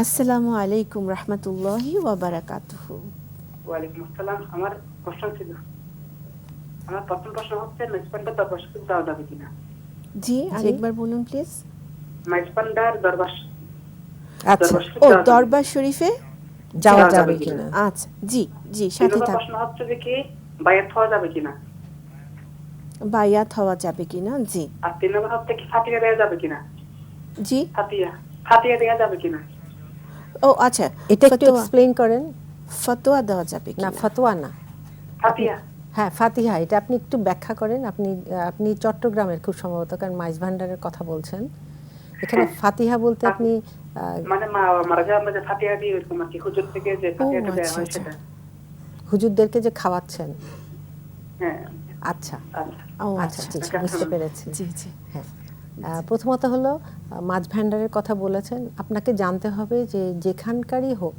আসসালামু আলাইকুম রহমতুল্লাহি ওয়াবারাকাতুহু ওয়ালাইকুম আসসালাম। আমার প্রশ্ন ছিল আমার প্রথম প্রশ্ন হচ্ছে মেজপান্ডার দরবার শরীফ যাওয়া যাবে কিনা? জি আরেকবার বলুন প্লিজ মেজপান্ডার দরবার আচ্ছা। ও দরবার শরীফে যাওয়া যাবে কিনা? আচ্ছা জি জি সাথে থাক। প্রশ্ন হচ্ছে যে কি বায়াত হওয়া যাবে কিনা? বায়াত হওয়া যাবে কিনা? জি। আর তিন নম্বর হচ্ছে কি ফাতিহা দেওয়া যাবে কিনা? জি। ফাতিয়া ফাতিহা দেওয়া যাবে কিনা? ও আচ্ছা। এটা একটু এক্সপ্লেইন করেন। ফতোয়া দেওয়া যাবে না ফতোয়া না। ফাতিহা। হ্যাঁ ফাতিহা এটা আপনি একটু ব্যাখ্যা করেন। আপনি আপনি চট্টগ্রামের খুব সম্ভবত কারণ মাইজ ভান্ডারের কথা বলছেন। এখানে হ্যাঁ। ফাতিহা বলতে আপনি আহ, মানে মারা যাওয়ার মধ্যে ফাতিহা দিয়ে এরকম আর কি হুজুর থেকে যে ফাতিহাটা দেওয়া আচ্ছা, হয় আচ্ছা। সেটা। হুজুরদেরকে যে খাওয়াচ্ছেন। হ্যাঁ। আচ্ছা। আচ্ছা। ও আচ্ছা বুঝতে পেরেছি। জি জি। হ্যাঁ। প্রথমত হলো মাছ ভান্ডারের কথা বলেছেন। আপনাকে জানতে হবে যে যেখানকারই হোক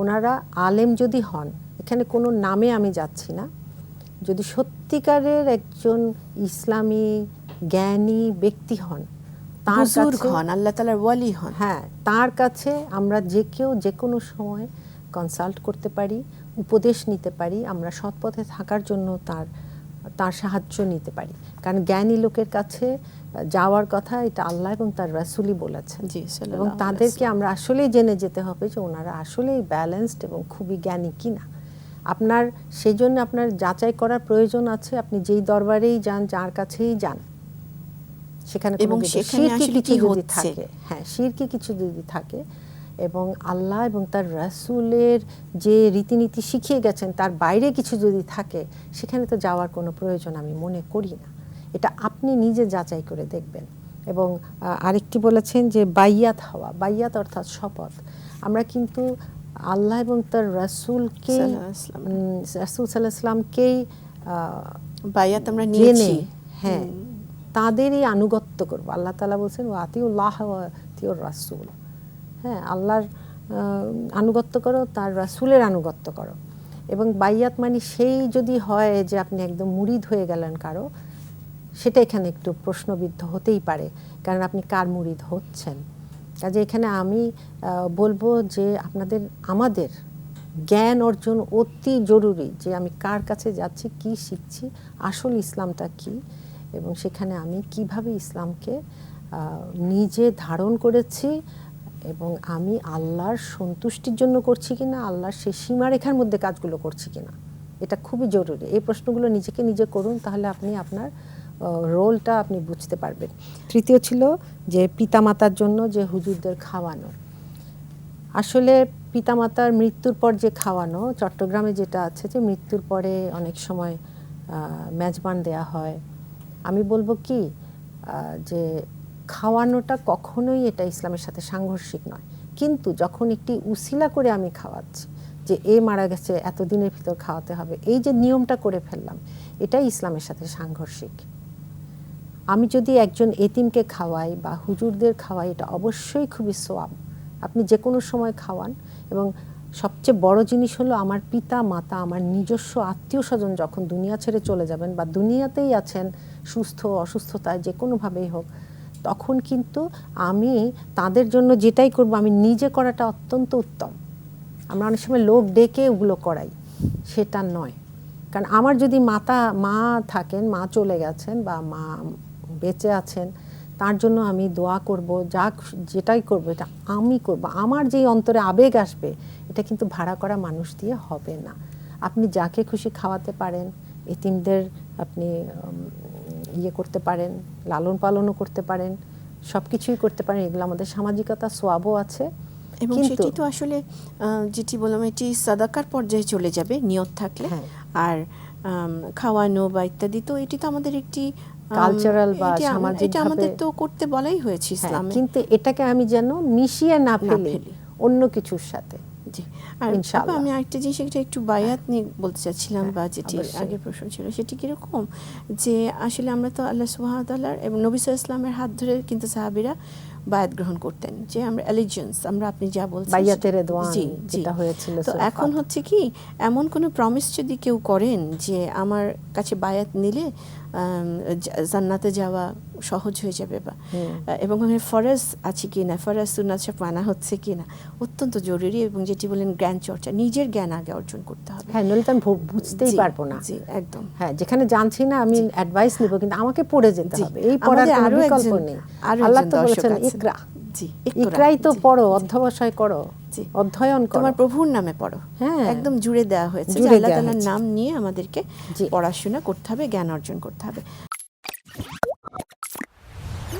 ওনারা আলেম যদি হন এখানে কোনো নামে আমি যাচ্ছি না। যদি সত্যিকারের একজন ইসলামী জ্ঞানী ব্যক্তি হন তার হন আল্লাহ তালার ওয়ালি হন। হ্যাঁ তার কাছে আমরা যে কেউ যে কোনো সময় কনসাল্ট করতে পারি উপদেশ নিতে পারি আমরা সৎপথে থাকার জন্য তার তার সাহায্য নিতে পারি। কারণ জ্ঞানী লোকের কাছে যাওয়ার কথা এটা আল্লাহ এবং তার রাসুলই বলেছেন। এবং তাদেরকে আমরা আসলেই জেনে যেতে হবে যে ওনারা আসলেই ব্যালেন্সড এবং খুবই জ্ঞানী কিনা। আপনার সেই জন্য আপনার যাচাই করার প্রয়োজন আছে আপনি যেই দরবারেই যান যার কাছেই যান। সেখানে এবং সেখানে শিরকি কিছু যদি থাকে হ্যাঁ শিরকি কিছু যদি থাকে এবং আল্লাহ এবং তার রাসূলের যে রীতিনীতি শিখিয়ে গেছেন তার বাইরে কিছু যদি থাকে সেখানে তো যাওয়ার কোনো প্রয়োজন আমি মনে করি না। এটা আপনি নিজে যাচাই করে দেখবেন। এবং আরেকটি বলেছেন যে বাইয়াত হওয়া বাইয়াত অর্থাৎ শপথ। আমরা কিন্তু আল্লাহ এবং তার রাসূলকে। রাসূল সাল্লাহ সাল্লামকেই বায়াত আমরা নিয়েছি। হ্যাঁ তাদেরই আনুগত্য করব। আল্লাহ তালা বলছেন ও আতিউল্লাহ আতিউর রাসুল। হ্যাঁ আল্লাহর আনুগত্য করো, তার রাসুলের আনুগত্য করো। এবং বাইয়াত মানে সেই যদি হয় যে আপনি একদম মুরিদ হয়ে গেলেন কারও, সেটা এখানে একটু প্রশ্নবিদ্ধ হতেই পারে, কারণ আপনি কার মুরিদ হচ্ছেন? কাজে এখানে আমি বলব যে আপনাদের, আমাদের জ্ঞান অর্জন অতি জরুরি যে আমি কার কাছে যাচ্ছি, কি শিখছি, আসল ইসলামটা কি, এবং সেখানে আমি কীভাবে ইসলামকে নিজে ধারণ করেছি এবং আমি আল্লাহর সন্তুষ্টির জন্য করছি কিনা, আল্লাহর সেই সীমারেখার মধ্যে কাজগুলো করছি কিনা, এটা খুবই জরুরি। এই প্রশ্নগুলো নিজেকে নিজে করুন, তাহলে আপনি আপনার রোলটা আপনি বুঝতে পারবেন। তৃতীয় ছিল যে পিতামাতার জন্য যে হুজুরদের খাওয়ানো। আসলে পিতামাতার মৃত্যুর পর যে খাওয়ানো, চট্টগ্রামে যেটা আছে যে মৃত্যুর পরে অনেক সময় মেজবান দেয়া হয়। আমি বলব কি যে খাওয়ানোটা কখনোই এটা ইসলামের সাথে সাংঘর্ষিক নয়। কিন্তু যখন একটি উসিলা করে আমি খাওয়াচ্ছি, যে এ মারা গেছে, এতদিনের ভিতর খাওয়াতে হবে, এই যে নিয়মটা করে ফেললাম, এটাই ইসলামের সাথে সাংঘর্ষিক। আমি যদি একজন এতিমকে খাওয়াই বা হুজুরদের খাওয়াই, এটা অবশ্যই খুবই সোয়াব। আপনি যে কোনো সময় খাওয়ান এবং সবচেয়ে বড় জিনিস হলো আমার পিতা, মাতা, আমার নিজস্ব আত্মীয় স্বজন যখন দুনিয়া ছেড়ে চলে যাবেন বা দুনিয়াতেই আছেন, সুস্থ, অসুস্থতায় যে কোনোভাবেই হোক তখন কিন্তু আমি তাদের জন্য যেটাই করব, আমি নিজে করাটা অত্যন্ত উত্তম। আমরা অনেক সময় লোক ডেকে ওগুলো করাই, সেটা নয়। কারণ আমার যদি মাতা, মা থাকেন, মা চলে গেছেন বা মা বেঁচে আছেন, তার জন্য আমি দোয়া করব, যা যেটাই করব, এটা আমি করব। আমার যেই অন্তরে আবেগ আসবে, এটা কিন্তু ভাড়া করা মানুষ দিয়ে হবে না। আপনি যাকে খুশি খাওয়াতে পারেন, এতিমদের আপনি ইয়ে করতে পারেন লালন পালনও করতে পারেন সব কিছুই করতে পারেন এগুলো আমাদের সামাজিকতা সোয়াবও আছে এবং সেটি তো আসলে যেটি বললাম এটি সাদাকার পর্যায়ে চলে যাবে নিয়ত থাকলে হ্যাঁ। আর খাওয়ানো বা ইত্যাদি তো এটি তো আমাদের একটি Cultural বা আম- এটা আমাদের তো করতে বলাই হয়েছে হ্যাঁ, ইসলামে কিন্তু এটাকে আমি যেন মিশিয়ে না ফেলি। অন্য কিছুর সাথে জি আর ইনশাআল্লাহ। আমি আরেকটা জিনিস এটা একটু বায়াত নিয়ে বলতে চাচ্ছিলাম হ্যাঁ, বা যেটি। আগের প্রশ্ন ছিল সেটি কীরকম যে আসলে আমরা তো আল্লাহ এবং নবী ইসলামের হাত ধরে কিন্তু সাহাবিরা বায়াত গ্রহণ করতেন যে আমরা অ্যালিজিয়েন্স আমরা আপনি যা বলছেন বাইয়াতের জি যেটা হয়েছিল তো এখন হচ্ছে কি এমন কোনো প্রমিস যদি কেউ করেন যে আমার কাছে বায়াত নিলে জান্নাতে যাওয়া সহজ হয়ে যাবে বা এবং ফরজ আছে কি না ফরজ সুন্নাত সব মানা হচ্ছে কি না অত্যন্ত জরুরি এবং যেটি বলেন জ্ঞান চর্চা নিজের জ্ঞান আগে অর্জন করতে হবে। হ্যাঁ নইলে তো আমি বুঝতেই পারব না। জি একদম। হ্যাঁ যেখানে জানছি না আমি অ্যাডভাইস নিব কিন্তু আমাকে পড়ে যেতে হবে। এই পড়ার কোনো আরও বিকল্প নেই। আল্লাহ তো বলেছেন ইকরা। জি ইকরাই তো পড়ো অধ্যবসায় করো জি। অধ্যয়ন করো। তোমার প্রভুর নামে পড়ো। হ্যাঁ। একদম জুড়ে দেওয়া হয়েছে আল্লাহ তাআলার নাম নিয়ে আমাদেরকে। পড়াশোনা করতে হবে জ্ঞান অর্জন করতে হবে।